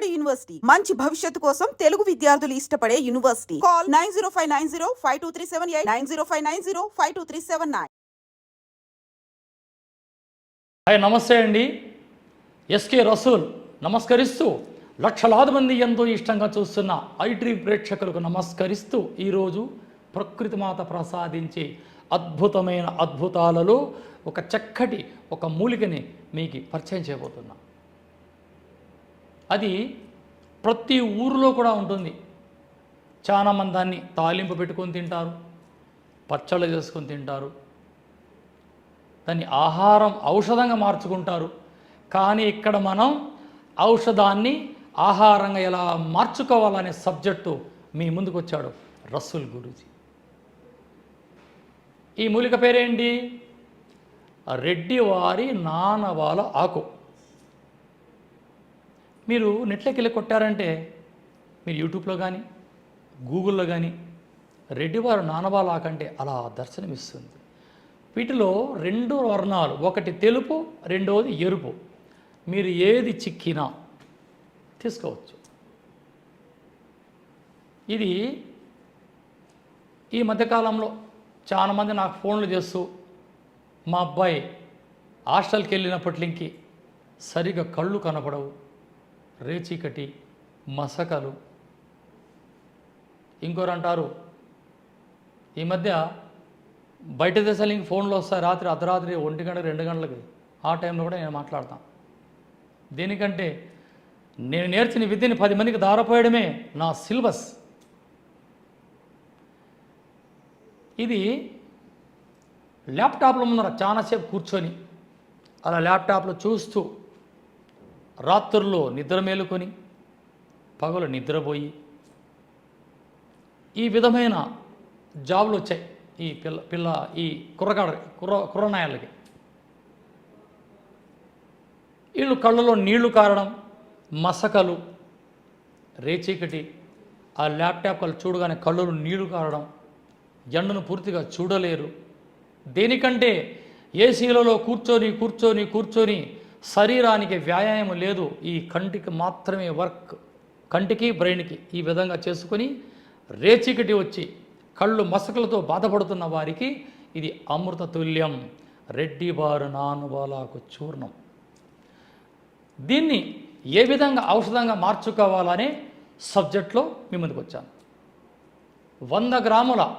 Vijayawada university. మంచి భవిష్యత్తు కోసం తెలుగు విద్యార్థులు ఇష్టపడే university. Call nine zero five nine zero five two three seven eight nine zero five nine zero five two three seven nine. Hi నమస్తే అండి. SK Rasool నమస్కరిస్తూ లక్షలాది మంది ఎంతో ఇష్టంగా చూస్తున్న ఐటీ ప్రేక్షకులకు నమస్కరిస్తూ ఈరోజు ప్రకృతి మాత ప్రసాదించే అద్భుతమైన అద్భుతాలలో ఒక చక్కటి ఒక మూలికని మీకు పరిచయం చేయబోతున్నా. అది ప్రతి ఊరిలో కూడా ఉంటుంది. చాలామంది దాన్ని తాలింపు పెట్టుకొని తింటారు పచ్చళ్ళు చేసుకొని తింటారు. దాన్ని ఆహారం ఔషధంగా మార్చుకుంటారు. కానీ ఇక్కడ మనం ఔషధాన్ని ఆహారంగా ఎలా మార్చుకోవాలనే సబ్జెక్టు మీ ముందుకు వచ్చాడు రస్సుల్ గురూజీ. ఈ మూలిక పేరేంటి? రెడ్డివారి నానవాల ఆకు. మీరు నెట్లోకి వెళ్ళి కొట్టారంటే మీరు యూట్యూబ్లో కానీ గూగుల్లో కానీ రెడ్డివారు నానబాలా కంటే అలా దర్శనమిస్తుంది. వీటిలో రెండు వర్ణాలు ఒకటి తెలుపు రెండవది ఎరుపు. మీరు ఏది చిక్కినా తీసుకోవచ్చు. ఇది ఈ మధ్యకాలంలో చాలామంది నాకు ఫోన్లు చేస్తూ మా అబ్బాయి హాస్టల్కి వెళ్ళినప్పటికి సరిగా కళ్ళు కనపడవు రేచీకటి మసకలు. ఇంకోరు అంటారు ఈ మధ్య బయట దేశాలు ఇంక ఫోన్లు వస్తాయి రాత్రి అర్ధరాత్రి ఒంటి గంట రెండు గంటలకి. ఆ టైంలో కూడా నేను మాట్లాడతాను దేనికంటే నేను నేర్చిన విద్యని పది మందికి దారపోయడమే నా సిలబస్. ఇది ల్యాప్టాప్లో ముందర చాలాసేపు కూర్చొని అలా ల్యాప్టాప్లో చూస్తూ రాత్రుల్లో నిద్ర మేలుకొని పగలు నిద్రపోయి ఈ విధమైన జాబులు వచ్చాయి ఈ పిల్ల పిల్ల ఈ కుర్రకాడ కుర్ర కుర్రనాయాలకి. వీళ్ళు కళ్ళలో నీళ్ళు కారడం మసకలు రేచీకటి ఆ ల్యాప్టాప్ వాళ్ళు చూడగానే కళ్ళలో నీళ్ళు కారడం ఎండను పూర్తిగా చూడలేరు. దేనికంటే ఏసీలలో కూర్చొని కూర్చొని కూర్చొని శరీరానికి వ్యాయామం లేదు. ఈ కంటికి మాత్రమే వర్క్. కంటికి బ్రెయిన్కి ఈ విధంగా చేసుకొని రేచికటి వచ్చి కళ్ళు మసకలతో బాధపడుతున్న వారికి ఇది అమృత తుల్యం. రెడ్డిబారు నానుబాలాకు చూర్ణం. దీన్ని ఏ విధంగా ఔషధంగా మార్చుకోవాలనే సబ్జెక్ట్లో మీ ముందుకు వచ్చాను. వంద గ్రాముల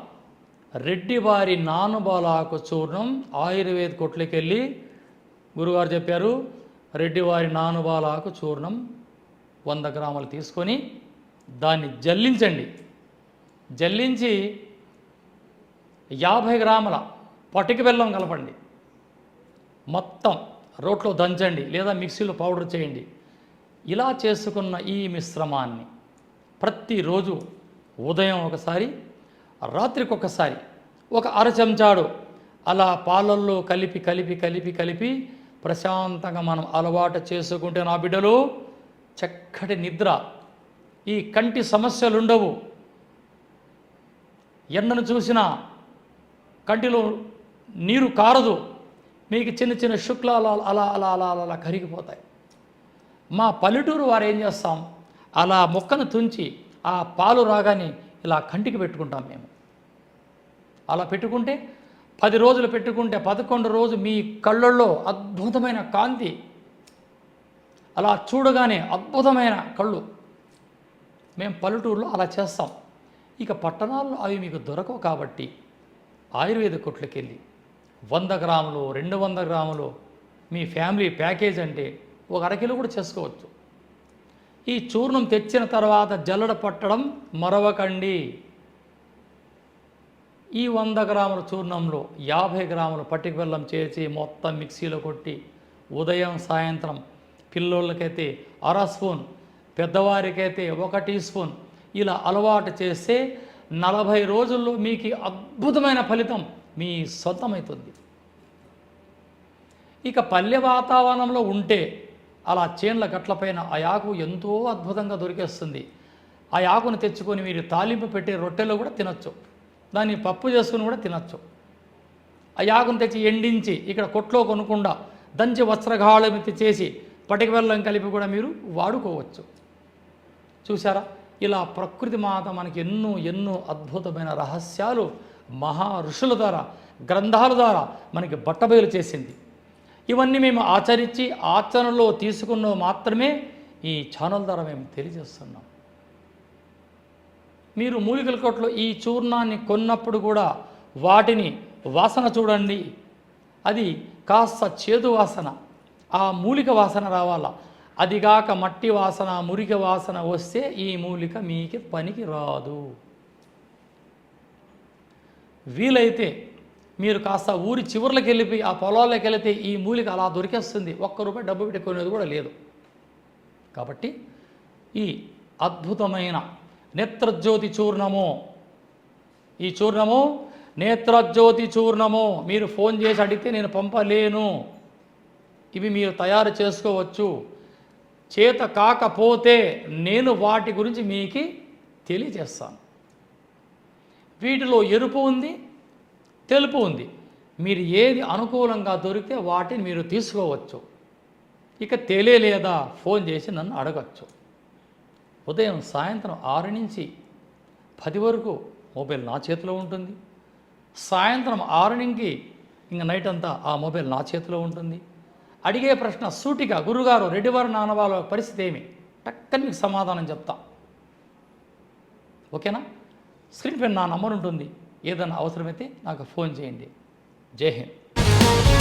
రెడ్డివారి నానుబాలాకు చూర్ణం ఆయుర్వేద కొట్లకెళ్ళి గురుగారు చెప్పారు రెడ్డివారి నానుబాలాకు చూర్ణం వంద గ్రాములు తీసుకొని దాన్ని జల్లించండి. జల్లించి యాభై గ్రాముల పటిక బెల్లం కలపండి. మొత్తం రోట్లో దంచండి లేదా మిక్సీలో పౌడర్ చేయండి. ఇలా చేసుకున్న ఈ మిశ్రమాన్ని ప్రతిరోజు ఉదయం ఒకసారి రాత్రికి ఒకసారి ఒక అర చెంచాడు అలా పాలల్లో కలిపి కలిపి కలిపి కలిపి ప్రశాంతంగా మనం అలవాటు చేసుకుంటే నా బిడ్డలు చక్కటి నిద్ర. ఈ కంటి సమస్యలు ఉండవు. ఎండను చూసినా కంటిలో నీరు కారదు. మీకు చిన్న చిన్న శుక్లాలు అలా అలా అలా అలా అలా కరిగిపోతాయి. మా పల్లెటూరు వారు ఏం చేస్తాం? అలా మొక్కను తుంచి ఆ పాలు రాగానే ఇలా కంటికి పెట్టుకుంటాం మేము. అలా పెట్టుకుంటే పది రోజులు పెట్టుకుంటే పదకొండు రోజు మీ కళ్ళల్లో అద్భుతమైన కాంతి. అలా చూడగానే అద్భుతమైన కళ్ళు. మేము పల్లెటూరులో అలా చేస్తాం. ఇక పట్టణాల్లో అవి మీకు దొరకవు కాబట్టి ఆయుర్వేద కొట్లకి వెళ్ళి వంద గ్రాములు రెండు వంద గ్రాములు మీ ఫ్యామిలీ ప్యాకేజ్ అంటే ఒక అరకిలో కూడా చేసుకోవచ్చు. ఈ చూర్ణం తెచ్చిన తర్వాత జల్లడ పట్టడం మరవకండి. ఈ వంద గ్రాముల చూర్ణంలో యాభై గ్రాముల పట్టిక బెల్లం చేసి మొత్తం మిక్సీలో కొట్టి ఉదయం సాయంత్రం పిల్లోళ్ళకైతే అర స్పూన్ పెద్దవారికైతే ఒక టీ స్పూన్ ఇలా అలవాటు చేస్తే నలభై రోజుల్లో మీకు అద్భుతమైన ఫలితం మీ సొంతమవుతుంది ఇక పల్లె వాతావరణంలో ఉంటే అలా చేన్ల గట్లపైన ఆ ఆకు ఎంతో అద్భుతంగా దొరికేస్తుంది. ఆ ఆకును తెచ్చుకొని మీరు తాలింపు పెట్టే రొట్టెలో కూడా తినొచ్చు. దాన్ని పప్పు చేసుకుని కూడా తినచ్చు. ఆ యాగం తెచ్చి ఎండించి ఇక్కడ కొట్లో కొనకుండా దంచి వస్త్రగాళమితి చేసి పటిక బెల్లం కలిపి కూడా మీరు వాడుకోవచ్చు. చూసారా ఇలా ప్రకృతి మాత మనకి ఎన్నో ఎన్నో అద్భుతమైన రహస్యాలు మహా ఋషుల ద్వారా గ్రంథాల ద్వారా మనకి బట్టబయలు చేసింది. ఇవన్నీ మేము ఆచరించి ఆచరణలో తీసుకున్న మాత్రమే ఈ ఛానల్ ద్వారా మేము తెలియజేస్తున్నాం. మీరు మూలికల కొట్లో ఈ చూర్ణాన్ని కొన్నప్పుడు కూడా వాటిని వాసన చూడండి. అది కాస్త చేదు వాసన. ఆ మూలిక వాసన రావాలా? అదిగాక మట్టి వాసన మురికి వాసన వస్తే ఈ మూలిక మీకు పనికి రాదు. వీలైతే మీరు కాస్త ఊరి చివర్లకు వెళ్ళిపోయి ఆ పొలాల్లోకి వెళితే ఈ మూలిక అలా దొరికేస్తుంది. ఒక్క రూపాయి డబ్బు పెట్టుకునేది కూడా లేదు. కాబట్టి ఈ అద్భుతమైన నేత్రజ్యోతి చూర్ణము. ఈ చూర్ణము నేత్రజ్యోతి చూర్ణము. మీరు ఫోన్ చేసి అడిగితే నేను పంపలేను. ఇవి మీరు తయారు చేసుకోవచ్చు. చేత కాకపోతే నేను వాటి గురించి మీకు తెలియజేస్తాను. వీటిలో ఎరుపు ఉంది తెలుపు ఉంది. మీరు ఏది అనుకూలంగా దొరికితే వాటిని మీరు తీసుకోవచ్చు. ఇక తెలియలేదా? ఫోన్ చేసి నన్ను అడగచ్చు. ఉదయం సాయంత్రం ఆరు నుంచి పది వరకు మొబైల్ నా చేతిలో ఉంటుంది. సాయంత్రం ఆరు నుంచి ఇంకా నైట్ అంతా ఆ మొబైల్ నా చేతిలో ఉంటుంది. అడిగే ప్రశ్న సూటిగా గురుగారు రెడ్డివారు నానవాళ్ళ పరిస్థితి ఏమి? టక్కని మీకు సమాధానం చెప్తా. ఓకేనా? స్క్రీన్ పైన నా నంబర్ ఉంటుంది. ఏదైనా అవసరమైతే నాకు ఫోన్ చేయండి. జై Hind.